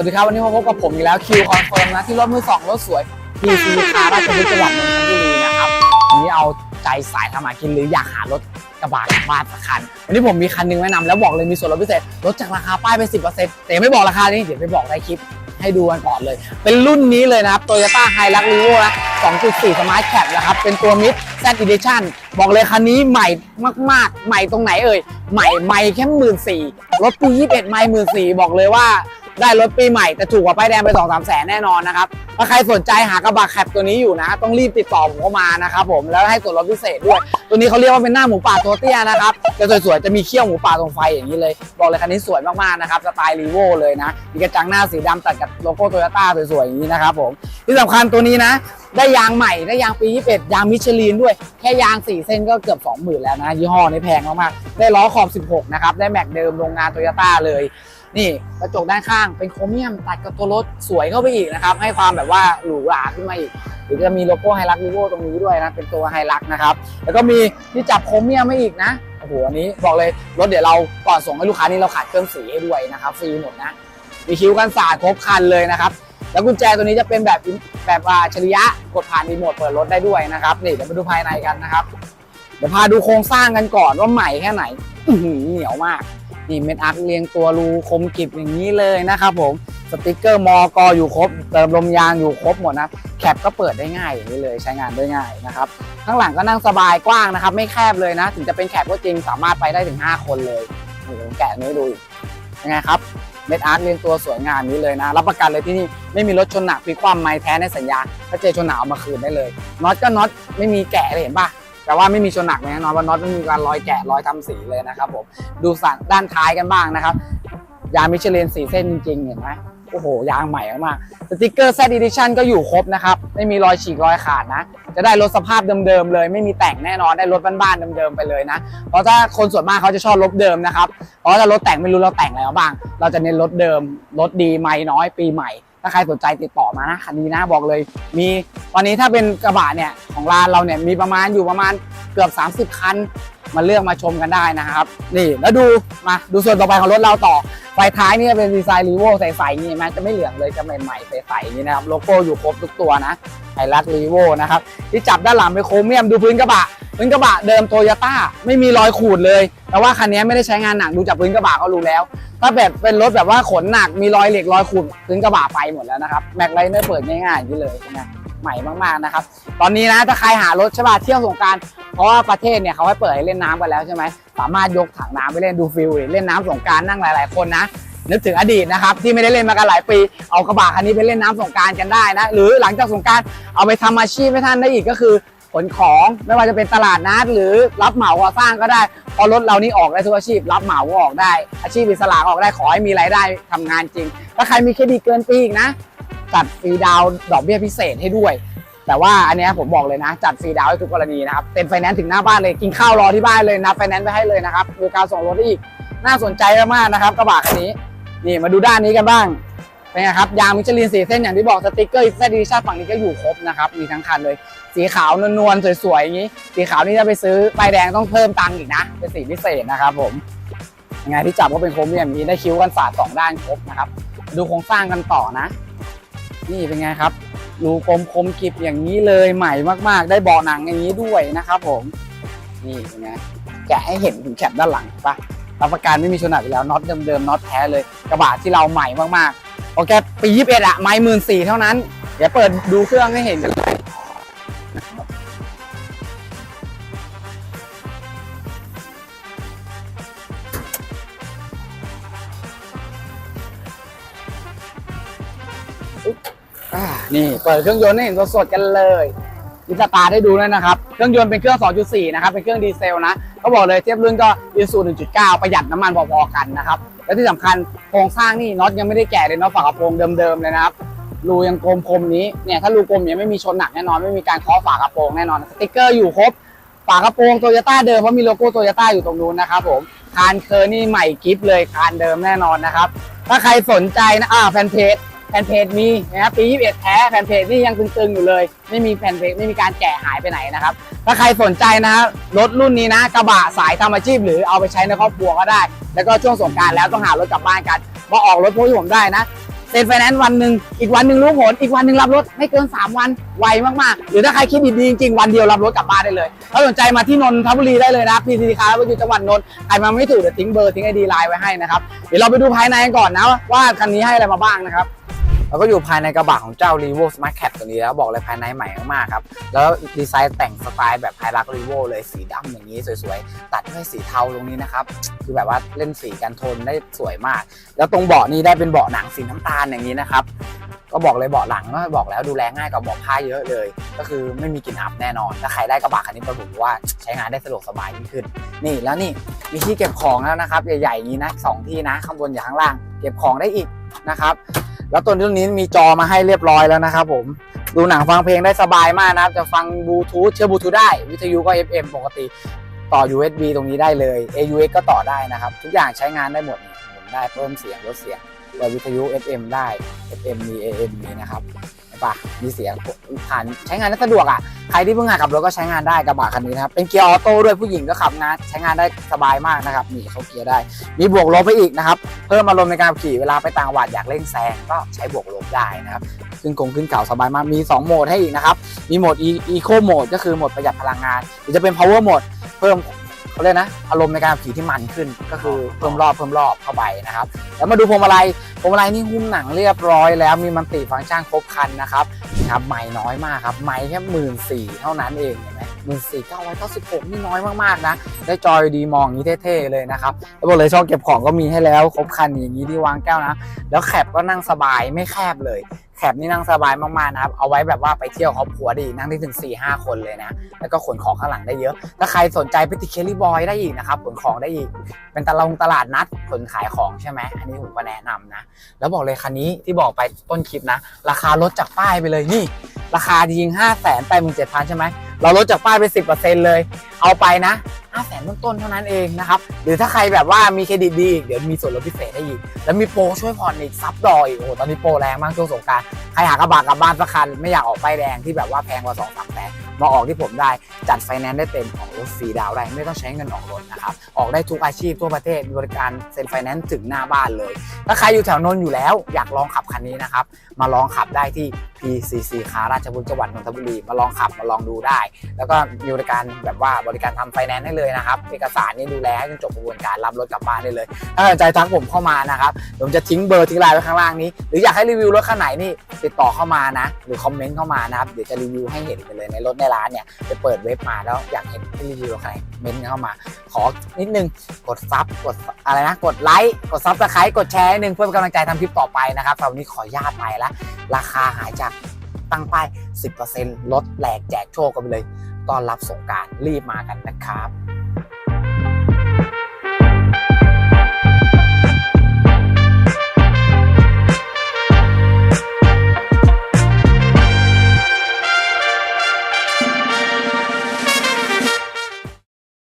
วัสดีครับ วันนี้มาพบกับผมอีกแล้วคิวคอนเฟิร์มนะที่รถมือสองรถสวย PC คาราชบุรีจังหวัดนนทบุรีนะครับวันนี้เอาใจสายทำหากินหรืออยากหารถกระบะกลับบ้านสักคันวันนี้ผมมีคันหนึงแนะนำแล้วบอกเลยมีส่วนลดพิเศษลดจากราคาป้ายไป 10%แต่ยังไม่บอกราคานี้เดี๋ยวไปบอกในคลิปให้ดูกันก่อนเลย เป็นรุ่นนี้เลยนะครับ Toyota Hilux Revo นะ 2.4 Smart Cap นะครับ เป็นตัว Mid Z Edition บอกเลยคันนี้ใหม่มาก ๆ ใหม่ตรงไหนเอ่ย ใหม่ใหม่แค่หมื่นสี่รถปี21ไม่หมื่นสี่บอกเลยว่า ได้รถปีใหม่แต่ถูกกว่าป้ายแดงไป2 3แสนแน่นอนนะครับถ้าใครสนใจหากระบะแคปตัวนี้อยู่นะต้องรีบติดต่อผมเข้ามานะครับผมแล้วให้ส่วนลดพิเศษด้วย ตัวนี้เขาเรียกว่าเป็นหน้าหมูป่าตัวเตี้ยนะครับจะสวยๆจะมีเขี้ยวหมูป่าตรงไฟอย่างนี้เลย บอกเลยคันนี้สวยมากๆนะครับสไตล์รีโวเลยนะมีกระจังหน้าสีดำตัดกับโลโก้โตโยต้าสวยๆอย่างนี้นะครับผมที่สำคัญตัวนี้นะได้ยางใหม่ได้ยางปี21ยางมิชลินด้วย แค่ยาง 4 เส้นก็เกือบ 20,000 แล้วนะ ยี่ห้อนี้แพงมาก ๆ ได้ล้อขอบ 16 นะครับ ได้แม็กเดิมโรงงานโตโยต้าเลย นี่กระจกด้านข้างเป็นโครเมียมตัดกับตัวรถสวยเข้าไปอีกนะครับ ให้ความแบบว่าหรูหราขึ้นมาอีกหรือจะมีโลโก้ไฮรักวีโวตรงนี้ด้วยนะ เป็นตัวไฮรักนะครับ แล้วก็มีที่จับโครเมียมให้อีกนะโอ้โหอันนี้บอกเลยรถเดี๋ยวเราก่อนส่งให้ลูกค้านี่เราขาดเครื่องสีให้ด้วยนะครับฟรีหมดนะมีคิ้วกันสาดครบคันเลยนะครับแล้วกุญแจตัวนี้จะเป็นแบบแบบว่าอัจฉริยะกดผ่านรีโมทเปิดรถได้ด้วยนะครับนี่เดี๋ยวมาดูภายในกันนะครับเดี๋ยวพาดูโครงสร้างกันก่อนว่าใหม่แค่ไหนเหนียวมาก นี่เม็ดอาร์คเรียงตัวรูคมกริบอย่างนี้เลยนะครับผมสติกเกอร์มอกออยู่ครบเติมลมยางอยู่ครบหมดนะแคปก็เปิดได้ง่ายอย่างนี้เลยใช้งานได้ง่ายนะครับข้างหลังก็นั่งสบายกว้างนะครับ ไม่แคบเลยนะ ถึงจะเป็นแคปก็จริงสามารถไปได้ถึง 5 คนเลยนี่ผมแกะนี้ดูยังไงครับเม็ดอาร์คเรียงตัวสวยงามนี้เลยนะ รับประกันเลยที่นี่ไม่มีรถชนหนักพลิกคว่ำไม้แท้ในสัญญาถ้าเจอชนหนาวมาคืนได้เลยน็อตก็น็อตไม่มีแกะเลยเห็นปะ แต่ว่าไม่มีชนหนักแน่นอนว่าน็อตไม่มีการรอยแกะรอยทำสีเลยนะครับผมดูสันด้านท้ายกันบ้างนะครับ ยางมิชลินสีเส้นจริงๆเห็นไหมโอ้โห ยางใหม่มากสติกเกอร์ Z Edition ก็อยู่ครบนะครับ ไม่มีรอยฉีกรอยขาดนะ จะได้รถสภาพเดิมๆเลย ไม่มีแต่งแน่นอนได้รถบ้านๆเดิมๆไปเลยนะ เพราะถ้าคนส่วนมากเขาจะชอบรถเดิมนะครับ เพราะถ้ารถแต่งไม่รู้เราแต่งอะไรบ้าง เราจะเน้นรถเดิม รถดีไม่น้อยปีใหม่ ถ้าใครสนใจติดต่อมานะคันนี้นะบอกเลย มีตอนนี้ถ้าเป็นกระบะเนี่ยของร้านเราเนี่ยมีประมาณอยู่ประมาณเกือบ 30 คันมาเลือกมาชมกันได้นะครับ นี่แล้วดูมาดูส่วนต่อไปของรถเราต่อไฟท้ายนี่เป็นดีไซน์รีโวใสๆนี่เห็นจะไม่เหลืองเลยจะใหม่ๆใสๆอย่างนี้นะครับโลโก้อยู่ครบทุกตัวนะไฮรักรีโวนะครับที่จับด้านหลังเป็นโครเมียมดูพื้นกระบะ พื้นกระบะเดิมโตโยต้าไม่มีรอยขูดเลย แต่ว่าคันนี้ไม่ได้ใช้งานหนักดูจากพื้นกระบะก็รู้แล้ว ถ้าแบบเป็นรถแบบว่าขนหนักมีรอยเหล็กรอยขูดพื้นกระบะไปหมดแล้วนะครับแม็กไลเนอร์เปิดง่ายๆอย่างนี้เลยนะใหม่มากๆนะครับ ตอนนี้นะถ้าใครหารถใช่ป่ะเที่ยวสงการเพราะว่าประเทศเนี่ยเขาให้เปิดให้เล่นน้ำกันแล้วใช่ไหมสามารถยกถังน้ำไปเล่นดูฟิลเล่นน้ำสงการนั่งหลาย ๆ คนนะนึกถึงอดีตนะครับที่ไม่ได้เล่นมากันหลายปีเอากระบะคันนี้ไปเล่นน้ำสงการกันได้นะหรือหลังจากสงการเอาไปทำอาชีพให้ท่านได้อีกก็คือ ขนของไม่ว่าจะเป็นตลาดนัดหรือรับเหมาก่อสร้างก็ได้พราะรถเรานี่ออกได้ทุกอาชีพ รับเหมาก็ออกได้ อาชีพอิสระออกได้ขอให้มีรายได้ทำงานจริง ถ้าใครมีเครดิตเกินปีอีกนะจัดฟรีดาวดอกเบี้ยพิเศษให้ด้วย แต่ว่าอันนี้ผมบอกเลยนะ จัดฟรีดาวให้ทุกกรณีนะครับเป็นไฟแนนซ์ถึงหน้าบ้านเลยกินข้าวรอที่บ้านเลยนะไฟแนนซ์ไปให้เลยนะครับมีการส่งรถได้อีกน่าสนใจมากๆนะครับกระบะคันนี้ นี่มาดูด้านนี้กันบ้าง เป็นไงครับยางมิชลินสีเส้นอย่างที่บอกสติกเกอร์แซดดิชั่นฝั่งนี้ก็อยู่ครบนะครับมีทั้งคันเลย สีขาวนวลๆสวยๆอย่างนี้ สีขาวนี่ถ้าไปซื้อป้ายแดงต้องเพิ่มตังค์อีกนะ เป็นสีพิเศษนะครับผมยังไงที่จับก็เป็นโครเมียมนี้ได้คิ้วกันสาดสองด้านครบนะครับดูโครงสร้างกันต่อนะ นี่เป็นไงครับรูกลมคมกริบอย่างนี้เลยใหม่มากๆ ได้เบาะหนังอย่างนี้ด้วยนะครับผมนี่เป็นไงแกะให้เห็นถึงแคปด้านหลังปะรับประกันไม่มีชนหนักแล้วน็อตเดิมๆน็อตแท้เลยกระบะที่เราใหม่มากๆ โอเคปียี่สิบเอ็ดอะไม้หมื่นสี่เท่านั้น เดี๋ยวเปิดดูเครื่องให้เห็นกันเลยนี่ เปิดเครื่องยนต์ให้เห็นสดๆกันเลย มีสตาร์ทให้ดูด้วยนะครับ เครื่องยนต์เป็นเครื่อง 2.4 นะครับ เป็นเครื่องดีเซลนะ ก็บอกเลยเทียบรุ่นก็อีซู1.9 ประหยัดน้ำมันพอๆกันนะครับ และที่สำคัญโครงสร้างนี่น็อตยังไม่ได้แกะเลยเนาะฝากระโปรงเดิมๆเลยนะครับรูยังกลมคมนี้เนี่ยถ้ารูกลมเนี่ยไม่มีชนหนักแน่นอนไม่มีการเคาะฝากระโปรงแน่นอนสติ๊กเกอร์อยู่ครบฝากระโปรงโตโยต้าเดิมเพราะมีโลโก้โตโยต้าอยู่ตรงนู้นนะครับผมคานเคอร์นี่ใหม่กิฟเลยคานเดิมแน่นอนนะครับ ถ้าใครสนใจนะอ่าแฟนเพจ แฟนเพจมีนะครับปี 21 แท้แฟนเพจนี่ยังตึงๆอยู่เลย ไม่มีแฟนเพจไม่มีการแกะหายไปไหนนะครับ ถ้าใครสนใจนะรถรุ่นนี้นะกระบะสายทำอาชีพ หรือเอาไปใช้ในครอบครัวก็ได้ แล้วก็ช่วงสงการแล้วต้องหารถกลับบ้านกันมาออกรถพวกที่ผมได้นะเซ็นไฟแนนซ์วันหนึ่งอีกวันหนึ่งรู้ผลอีกวันหนึ่งรับรถไม่เกิน 3 วันไวมากๆ หรือถ้าใครคิดดีๆจริงๆ วันเดียวรับรถกลับบ้านได้เลยถ้าสนใจมาที่นนทบุรีได้เลยนะพีซีคาร์อยู่จังหวัดนนท์ใครมาไม่ถูกเดี๋ยวทิ้งเบอร์ทิ้งไอดีไลน์ไว้ให้นะครับเดี๋ยวเราไปดูภายในกันก่อนนะว่าคันนี้ให้อะไรมาบ้างนะครับ เราก็อยู่ภายในกระบะของเจ้า r e v o Smart Cat ตัวนี้แล้วบอกเลยภายในใหม่มากๆครับ แล้วดีไซน์แต่งสไตล์แบบไฮรัก r e v o เลยสีดำอย่างนี้สวยๆ ตัดด้วยสีเทาตรงนี้นะครับ คือแบบว่าเล่นสีกันโทนได้สวยมาก แล้วตรงเบาะนี้ได้เป็นเบาะหนังสีน้ำตาลอย่างนี้นะครับก็บอกเลยเบาะหลังก็บอกแล้วดูแลง่ายกว่าเบาะผ้าเยอะเลย ก็คือไม่มีกลิ่นอับแน่นอน ถ้าใครได้กระบะคันนี้ไปผมว่าใช้งานได้สะดวกสบายยิ่งขึ้น นี่แล้วนี่มีที่เก็บของแล้วนะครับ ใหญ่ๆนี้นะสองที่นะข้างบนอย่างข้างล่าง เก็บของได้อีกนะครับ แล้วตัวนี้มีจอมาให้เรียบร้อยแล้วนะครับผมดูหนังฟังเพลงได้สบายมากนะครับ จะฟังบลูทูธเชื่อบลูทูธได้ วิทยุก็ FM ปกติ ต่อ USB ตรงนี้ได้เลย AUX ก็ต่อได้นะครับ ทุกอย่างใช้งานได้หมดผมได้เพิ่มเสียงลดเสียงเปิดวิทยุ FM ได้ FM มี AM มีนะครับ ปะมีเสียงผ่านใช้งานได้สะดวกอะใครที่เพิ่งหัดขับรถก็ใช้งานได้กระบะคันนี้นะครับเป็นเกียร์ออโต้ด้วยผู้หญิงก็ขับงานใช้งานได้สบายมากนะครับนี่เขาเกียร์ได้ มีบวกลบไปอีกนะครับเพิ่มอารมณ์ในการขี่เวลาไปต่างจังหวัดอยากเร่งแซงก็ใช้บวกลบได้นะครับขึ้นกงขึ้นเก่าสบายมากมี 2 โหมดให้อีกนะครับมีโหมด E- Eco Mode ก็คือโหมดประหยัดพลังงานหรือจะเป็น Power Mode เพิ่ม เขาเรียกนะ อารมณ์ในการขับขี่ที่มันขึ้นก็คือเพิ่มรอบเพิ่มรอบเข้าไปนะครับแล้วมาดูพวงมาลัยพวงมาลัยนี่หุ้มหนังเรียบร้อยแล้วมีมันติฟังก์ชันครบครันนะครับนะครับใหม่น้อยมากครับใหม่แค่หมื่นสี่เท่านั้นเองเห็นไหมหมื่นสี่เก้าร้อยเก้าสิบหกนี่น้อยมากๆนะ ได้จอยดีมองอย่างนี้เท่ๆเลยนะครับแล้วบอกเลยช่องเก็บของก็มีให้แล้วครบครันอย่างนี้ที่วางแก้วนะ แล้วแคปก็นั่งสบายไม่แคบเลย แคปนี่นั่งสบายมากๆนะครับ เอาไว้แบบว่าไปเที่ยวครอบครัวได้อีกนั่งได้ถึง 4 5 คนเลยนะ แล้วก็ขนของข้างหลังได้เยอะ ถ้าใครสนใจไปติเคลลี่บอยได้อีกนะครับ ขนของได้อีก เป็นตลาดตลาดนัดขนขายของใช่ไหม อันนี้ผมก็แนะนำนะ แล้วบอกเลยคันนี้ที่บอกไปต้นคลิปนะ ราคาลดจากป้ายไปเลยนี่ ราคาจริง5 8 7 0 0 0ใช่ไหม เราลดจากป้ายไป 10%เลย เอาไปนะ 5 0 0 0 0ต้นๆเท่านั้นเองนะครับหรือถ้าใครแบบว่ามีเครดิตดีเดี๋ยวมีส่วนลดพิเศษให้อีกแล้วมีโปรช่วยผ่อนอีกซับดออีกโอ้โหตอนนี้โปรแรงมากช่วงสงการใครหากระบะกลับบ้านสักคันไม่อยากออกป้ายแดงที่แบบว่าแพงกว่า2 3แสนมาออกที่ผมได้จัดไฟแนนซ์ได้เต็มของรถฟรีดาวได้ไม่ต้องใช้เงินออกรถนะครับ ออกได้ทุกอาชีพทั่วประเทศมีบริการเซ็นไฟแนนซ์ถึงหน้าบ้านเลย ถ้าใครอยู่แถวนนท์อยู่แล้ว อยากลองขับคันนี้นะครับ มาลองขับได้ที่ PCC คาราชบุรีจังหวัดนนทบุรี มาลองขับมาลองดูได้ แล้วก็มีบริการแบบว่าบริการทำไฟแนนซ์ให้เลยนะครับ เอกสารนี่ดูแลให้จนจบกระบวนการรับรถกลับบ้านได้เลย ถ้าสนใจทักผมเข้ามานะครับผมจะทิ้งเบอร์ทิ้งไลน์ไว้ข้างล่างนี้ หรืออยากให้รีวิวรถคันไหนนี่ติดต่อเข้ามานะ หรือคอมเมนต์เข้ามานะครับเดี๋ยวจะรีวิวให้เห็นไปเลยในรถในร้านเนี่ยไปเปิดเว็บมาแล้วอยากเห็นรีวิวรถคันไหนเมนเข้ามา ขอนิดนึงกดซับกดอะไรนะ กดไลค์กดซับสไครต์กดแชร์นิดนึงเพื่อเป็นกำลังใจทำคลิปต่อไปนะครับแต่วันนี้ขอญาตไปแล้วราคาหายจากตั้งป้าย 10%ลดแหลกแจกโชคกันไปเลยตอนรับสงการรีบมากันนะครับ